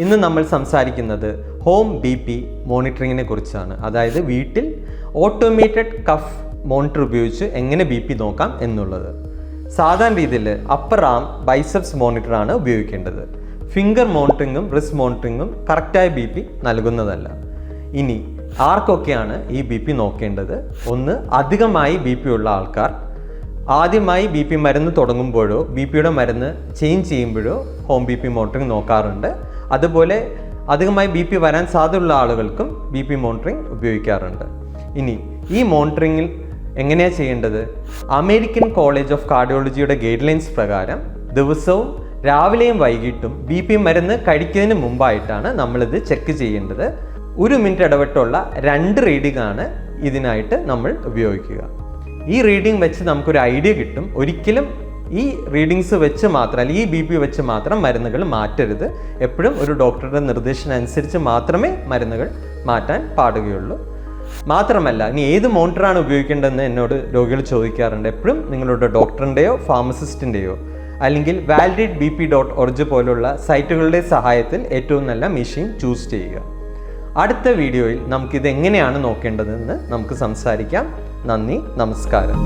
ഇന്ന് നമ്മൾ സംസാരിക്കുന്നത് ഹോം ബി പി മോണിറ്ററിങ്ങിനെ കുറിച്ചാണ്. അതായത് വീട്ടിൽ ഓട്ടോമേറ്റഡ് കഫ് മോണിറ്റർ ഉപയോഗിച്ച് എങ്ങനെ ബി പി നോക്കാം എന്നുള്ളത്. സാധാരണ രീതിയിൽ അപ്പർ ആം ബൈസെപ്സ് മോണിറ്ററാണ് ഉപയോഗിക്കേണ്ടത്. ഫിംഗർ മോണിറ്ററിങ്ങും റിസ്റ്റ് മോണിറ്ററിങ്ങും കറക്റ്റായ ബി പി നൽകുന്നതല്ല. ഇനി ആർക്കൊക്കെയാണ് ഈ ബി പി നോക്കേണ്ടത്? ഒന്ന് അധികമായി ബി പി ഉള്ള ആൾക്കാർ. ആദ്യമായി ബി പി മരുന്ന് തുടങ്ങുമ്പോഴോ ബി പിയുടെ മരുന്ന് ചേഞ്ച് ചെയ്യുമ്പോഴോ ഹോം ബി പി മോണിറ്ററിങ് നോക്കാറുണ്ട്. അതുപോലെ അധികമായി ബി പി വരാൻ സാധ്യതയുള്ള ആളുകൾക്കും ബി പി മോണിറ്ററിംഗ് ഉപയോഗിക്കാറുണ്ട്. ഇനി ഈ മോണിറ്ററിങ്ങിൽ എങ്ങനെയാണ് ചെയ്യേണ്ടത്? അമേരിക്കൻ കോളേജ് ഓഫ് കാർഡിയോളജിയുടെ ഗൈഡ് ലൈൻസ് പ്രകാരം ദിവസവും രാവിലെയും വൈകിട്ടും ബി പി മരുന്ന് കഴിക്കുന്നതിന് മുമ്പായിട്ടാണ് നമ്മളിത് ചെക്ക് ചെയ്യേണ്ടത്. ഒരു മിനിറ്റ് ഇടവിട്ടുള്ള രണ്ട് റീഡിംഗ് ആണ് ഇതിനായിട്ട് നമ്മൾ ഉപയോഗിക്കുക. ഈ റീഡിംഗ് വെച്ച് നമുക്കൊരു ഐഡിയ കിട്ടും. ഒരിക്കലും ഈ റീഡിങ്സ് വെച്ച് മാത്രം അല്ലെങ്കിൽ ഈ ബി പി വെച്ച് മാത്രം മരുന്നുകൾ മാറ്റരുത്. എപ്പോഴും ഒരു ഡോക്ടറുടെ നിർദ്ദേശം അനുസരിച്ച് മാത്രമേ മരുന്നുകൾ മാറ്റാൻ പാടുകയുള്ളൂ. മാത്രമല്ല ഇനി ഏത് മോണിറ്ററാണ് ഉപയോഗിക്കേണ്ടതെന്ന് എന്നോട് രോഗികൾ ചോദിക്കാറുണ്ട്. എപ്പോഴും നിങ്ങളുടെ ഡോക്ടറിന്റെയോ ഫാർമസിസ്റ്റിന്റെയോ അല്ലെങ്കിൽ validate B P dot org പോലുള്ള സൈറ്റുകളുടെ സഹായത്തിൽ ഏറ്റവും നല്ല മെഷീൻ ചൂസ് ചെയ്യുക. അടുത്ത വീഡിയോയിൽ നമുക്കിത് എങ്ങനെയാണ് നോക്കേണ്ടതെന്ന് നമുക്ക് സംസാരിക്കാം. നന്ദി നമസ്കാരം.